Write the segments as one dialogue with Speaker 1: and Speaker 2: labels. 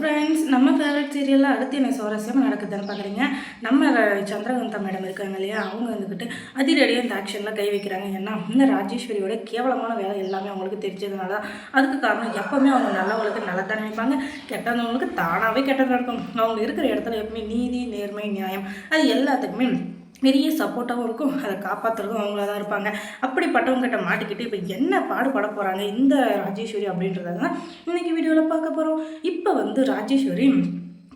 Speaker 1: Friends நம்ம favourite சீரியலில் அடுத்து என்ன சுவாரஸ்யமாக நடக்குதுன்னு பார்க்குறீங்க நம்ம சந்திரகாந்தா மேடம் இருக்காங்க இல்லையா? அவங்க வந்துக்கிட்டு அதிரடியாக இந்த ஆக்ஷனில் கை வைக்கிறாங்க. ஏன்னா இந்த ராஜேஸ்வரியோட கேவலமான வேலை எல்லாமே அவங்களுக்கு தெரிஞ்சதுனால தான். அதுக்கு காரணம் எப்போவுமே அவங்க நல்லவங்களுக்கு நல்லதான் நினைப்பாங்க. கெட்டவங்களுக்கு தானாகவே கெட்டது நடக்கும் அவங்க இருக்கிற இடத்துல எப்பவுமே நீதி நேர்மை நியாயம் அது எல்லாத்துக்குமே பெரிய சப்போர்ட்டாகவும் இருக்கும். அதை காப்பாற்றுறதும் அவங்கள தான் இருப்பாங்க. அப்படிப்பட்டவங்க கிட்ட மாட்டிக்கிட்டு இப்போ என்ன பாடுபட போகிறாங்க இந்த ராஜேஸ்வரி அப்படின்றத தான் இன்றைக்கி வீடியோவில் பார்க்க போகிறோம் இப்போ வந்து ராஜேஸ்வரி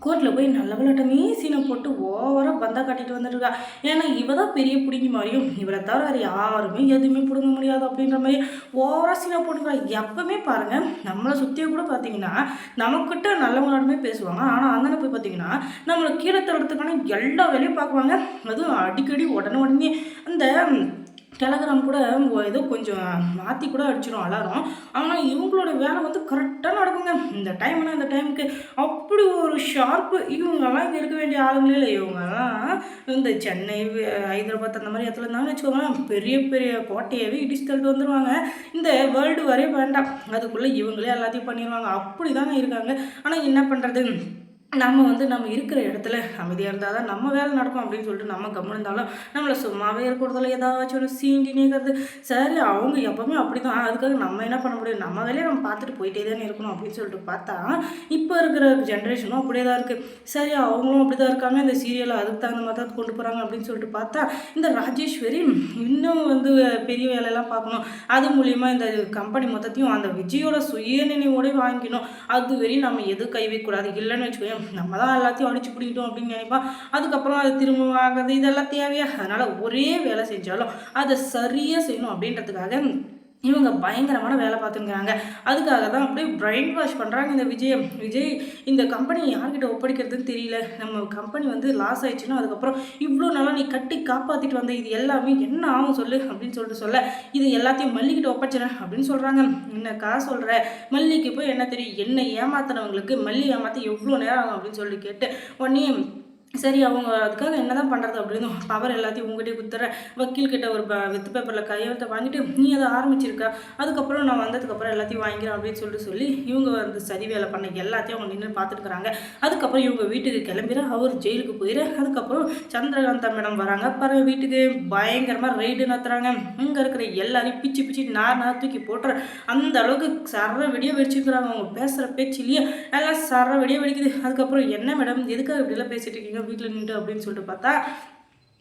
Speaker 1: கோர்ட்டில் போய் நல்ல விளாட்டமே சீனை போட்டு ஓவராக பந்தா காட்டிட்டு வந்துட்டுருக்கா. ஏன்னா இவ தான் பெரிய பிடிங்கி மாதிரியும் இவரை தவிர வேறு யாருமே எதுவுமே பிடுங்க முடியாது அப்படின்ற மாதிரி ஓவராக சீனை போட்டுக்கிறா. எப்பவுமே பாருங்கள் நம்மளை சுற்றியே கூட பார்த்தீங்கன்னா நமக்கிட்ட நல்லவங்களாலுமே பேசுவாங்க. ஆனால் அந்தன போய் பார்த்தீங்கன்னா நம்மளை கீழே தள்ளுறதுக்கான எல்லா வேலையும் பார்க்குவாங்க அதுவும் அடிக்கடி உடனே உடனே அந்த டெலகிராம் கூட ஏதோ கொஞ்சம் மாற்றி கூட அடிச்சிடும் அலாரம். ஆனால் இவங்களோட வேலை வந்து கரெக்டாக நடக்குங்க. இந்த டைம்னா இந்த டைமுக்கு அப்படி ஒரு ஷார்ப்பு இவங்கெல்லாம் இங்கே இருக்க வேண்டிய ஆளுங்களே இல்லை. இவங்கெல்லாம் இந்த சென்னை ஹைதராபாத் அந்த மாதிரி இடத்துல இருந்தாங்கன்னு வச்சுக்கோங்களேன் பெரிய பெரிய கோட்டையவே இடிச்சு தள்ளிட்டு வந்துடுவாங்க இந்த வேர்ல்டு வரைய வேண்டாம். அதுக்குள்ளே இவங்களே எல்லாத்தையும் பண்ணிடுவாங்க அப்படி தாங்க இருக்காங்க. ஆனால் என்ன பண்ணுறது நம்ம வந்து நம்ம இருக்கிற இடத்துல அமைதியாக இருந்தால் தான் நம்ம வேலை நடக்கும் அப்படின்னு சொல்லிட்டு நம்ம கம்முன்னு இருந்தாலும் நம்மளை சும்மாவே இருக்கிறதுல ஏதாச்சும் ஒரு சீண்டி நீக்கிறது சரி அவங்க எப்போவுமே அப்படி தான் அதுக்காக நம்ம என்ன பண்ண முடியும்? நம்ம வேலையை நம்ம பார்த்துட்டு போயிட்டே தானே இருக்கணும் அப்படின்னு சொல்லிட்டு பார்த்தா இப்போ இருக்கிற ஜென்ரேஷனும் அப்படியே தான் இருக்குது சரி அவங்களும் அப்படி தான் இருக்காங்க. இந்த சீரியலை அதுக்கு தகுந்த மாதிரி தான் கொண்டு போகிறாங்க அப்படின்னு சொல்லிட்டு பார்த்தா இந்த ராஜேஸ்வரி இன்னும் வந்து பெரிய வேலையெல்லாம் பார்க்கணும். அது மூலிமா இந்த கம்பெனி மொத்தத்தையும் அந்த விஜயோட சுயநினைவோடய வாங்கிக்கணும். அது வரையும் நம்ம எதுவும் கை வைக்கக்கூடாது? இல்லைன்னு வச்சுக்கோங்க நம்ம தான் எல்லாத்தையும் அடிச்சு பிடிக்கிட்டோம் அப்படின்னு நினைப்பா. அதுக்கப்புறம் அது திரும்ப வாங்குறது இதெல்லாம் தேவையா? அதனால ஒரே வேலை செஞ்சாலும் அதை சரியாக செய்யணும் அப்படின்றதுக்காக இவங்க பயங்கரமான வேலை பார்த்துங்கிறாங்க. அதுக்காக தான் அப்படியே பிரைன் வாஷ் பண்ணுறாங்க இந்த விஜய். விஜய் இந்த கம்பெனி யார்கிட்ட ஒப்படைக்கிறதுன்னு தெரியல. நம்ம கம்பெனி வந்து லாஸ் ஆயிடுச்சுன்னா அதுக்கப்புறம் இவ்வளோ நாளாக நீ கட்டி காப்பாற்றிட்டு வந்த இது எல்லாமே என்ன ஆகும் சொல்லு அப்படின்னு சொல்லிட்டு சொல்ல இது எல்லாத்தையும் மல்லிக்கிட்ட ஒப்படைச்சிடறேன் அப்படின்னு சொல்கிறாங்க என்னக்கா சொல்கிற மல்லிக்கு போய் என்ன தெரியும்? என்ன ஏமாத்தினவங்களுக்கு மல்லி ஏமாற்றி எவ்வளோ நேரம் ஆகும் அப்படின்னு சொல்லி கேட்டு உடனே சரி அவங்க அதுக்காக என்ன தான் பண்ணுறது அப்படின்னு பவர் எல்லாத்தையும் உங்ககிட்டயே கொடுத்துட்ற வக்கீல்கிட்ட ஒரு வித்து பேப்பரில் கையெழுத்தை வாங்கிட்டு நீ அதை ஆரம்பிச்சிருக்க. அதுக்கப்புறம் நான் வந்ததுக்கப்புறம் எல்லாத்தையும் வாங்கிக்கிறேன் அப்படின்னு சொல்லிட்டு சொல்லி இவங்க வந்து சரி வேலை பண்ண எல்லாத்தையும் அவங்க நின்று பார்த்துட்டுருக்காங்க அதுக்கப்புறம் இவங்க வீட்டுக்கு கிளம்பிற அவர் ஜெயிலுக்கு போயிடு அதுக்கப்புறம் சந்திரகாந்தா மேடம் வராங்க. பிறகு வீட்டுக்கு பயங்கரமாக ரைடு நடத்துகிறாங்க இங்கே இருக்கிற எல்லாரையும் பிச்சு பிச்சு நார் நார் தூக்கி போட்டுற அந்த அளவுக்கு சர வெடியாக வெடிச்சிருக்கிறாங்க. அவங்க பேசுகிற பேச்சிலேயே எல்லாம் சர வெடியாக வெடிக்குது. அதுக்கப்புறம் என்ன மேடம்? எதுக்காக இப்படிலாம் பேசிட்டு இருக்கீங்க? வீட்டில் நின்று அப்படின்னு சொல்லிட்டு பார்த்தா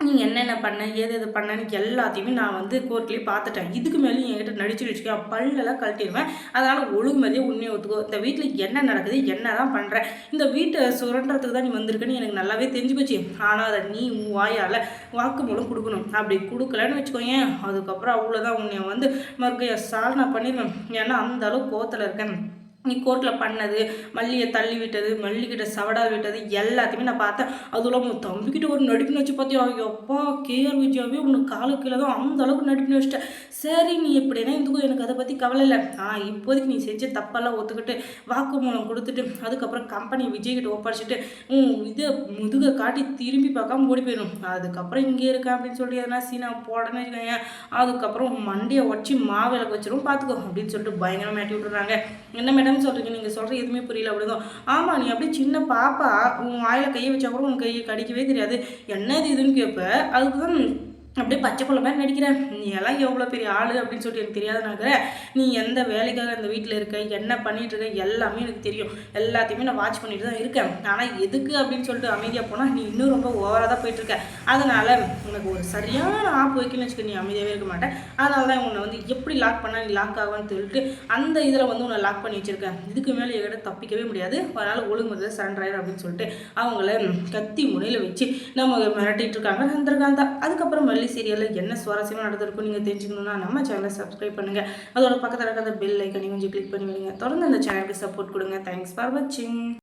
Speaker 1: நீ என்னென்ன பண்ண ஏது எது பண்ணன்னு எல்லாத்தையுமே நான் வந்து கோர்ட்லேயே பார்த்துட்டேன். இதுக்கு மேலேயும் என்கிட்ட நடிச்சு வச்சுக்கோ பல்லெல்லாம் கழட்டிடுவேன். அதனால் ஒழுங்கு மாதிரியே உண்மையை ஒத்துக்கோ. இந்த வீட்டில் என்ன நடக்குது என்ன தான் பண்ணுற இந்த வீட்டை சுரண்டுறதுக்கு தான் நீ வந்திருக்கேன்னு எனக்கு நல்லாவே தெரிஞ்சு போச்சு. ஆனால் அதை நீ உன் வாயால் வாக்குமூலம் கொடுக்கணும். அப்படி கொடுக்கலன்னு வச்சுக்கோயேன். அதுக்கப்புறம் அவ்வளோதான் உன்னை வந்து மறுக்கைய சாதனை பண்ணிடுவேன். ஏன்னா அந்த அளவுக்கு கோத்தில் இருக்கேன். நீ கோர்ட்டில் பண்ணது மல்லியை தள்ளி விட்டது மல்லிக்கிட்ட சவடால் விட்டது எல்லாத்தையுமே நான் பார்த்தேன். அதுவும் இல்லாமல் உன் தம்பிக்கிட்ட ஒரு நடிப்பு வச்சு பார்த்தியா? எப்பா கேஆர் விஜயாவே உனக்கு காலு கீழே தான் அந்த அளவுக்கு நடிப்புன்னு வச்சிட்டேன் சரி நீ எப்படின்னா இதுக்கும் எனக்கு அதை பற்றி கவலை இல்லை. ஆனால் இப்போதைக்கு நீ செஞ்ச தப்பெல்லாம் ஒத்துக்கிட்டு வாக்குமூலம் கொடுத்துட்டு அதுக்கப்புறம் கம்பெனி விஜய்கிட்ட ஒப்படைச்சிட்டு இதை முதுகை காட்டி திரும்பி பார்க்காம ஓடி போயிடும். அதுக்கப்புறம் இங்கே இருக்கேன் அப்படின்னு சொல்லி எதனா சீனா போடனே வச்சுக்கோங்க அதுக்கப்புறம் மண்டியை உடச்சி மாவிளக்கு வச்சிரும் பார்த்துக்கோ அப்படின்னு சொல்லிட்டு பயங்கரமாக மாட்டி விட்டுறாங்க. என்ன மேடம் சொல்கிறீங்க நீங்கள் சொல்கிற எதுவுமே புரியல அப்படிதான். ஆமாம் நீ அப்படியே சின்ன பாப்பா உன் வாயில் கையை வச்சா கூட உன் கையை கடிக்கவே தெரியாது. என்ன இது இதுன்னு கேட்ப அதுக்கு தான் அப்படியே பச்சை பிள்ளை மாதிரி நடிக்கிறேன் நீ எல்லாம் எவ்வளோ பெரிய ஆள்? அப்படின்னு சொல்லிட்டு எனக்கு தெரியாதுனாக்கிற நீ எந்த வேலைக்காக இந்த வீட்டில் இருக்க? என்ன பண்ணிட்டு இருக்க? எல்லாமே எனக்கு தெரியும். எல்லாத்தையுமே நான் வாட்ச் பண்ணிட்டு தான் இருக்கேன். ஆனால் எதுக்கு அப்படின்னு சொல்லிட்டு அமைதியாக போனால் நீ இன்னும் ரொம்ப ஓவராக தான் போயிட்டு இருக்க. அதனால உனக்கு ஒரு சரியான ஆப் வைக்கணும்னு வச்சுக்க நீ அமைதியாகவே இருக்க மாட்டேன். அதனால தான் உன்னை வந்து எப்படி லாக் பண்ணால் நீ லாக் ஆகும்னு சொல்லிட்டு அந்த இதில் வந்து உன்னை லாக் பண்ணி வச்சிருக்கேன். இதுக்கு மேலே எங்கிட்ட தப்பிக்கவே முடியாது. அதனால் ஒழுங்கு சரண்டர் ஆயிரு அப்படின்னு சொல்லிட்டு அவங்கள கத்தி முனையில் வச்சு நம்ம மிரட்டிட்டு இருக்காங்க. சந்திரகாந்தா அதுக்கப்புறம் மல்லி சீரியலில் என்ன சுவாரஸ்யமாக நடந்திருக்கும் நீங்கள் தெரிஞ்சுக்கணுன்னா நம்ம சேனலை சப்ஸ்கிரைப் பண்ணுங்கள் அதோட பக்கத்தில் இருக்கிற பெல் ஐக்கனையும் கொஞ்சம் கிளிக் பண்ணி வைங்க தொடர்ந்து அந்த சேனலுக்கு சப்போர்ட் கொடுங்க. தேங்க்ஸ் ஃபார் வாட்சிங்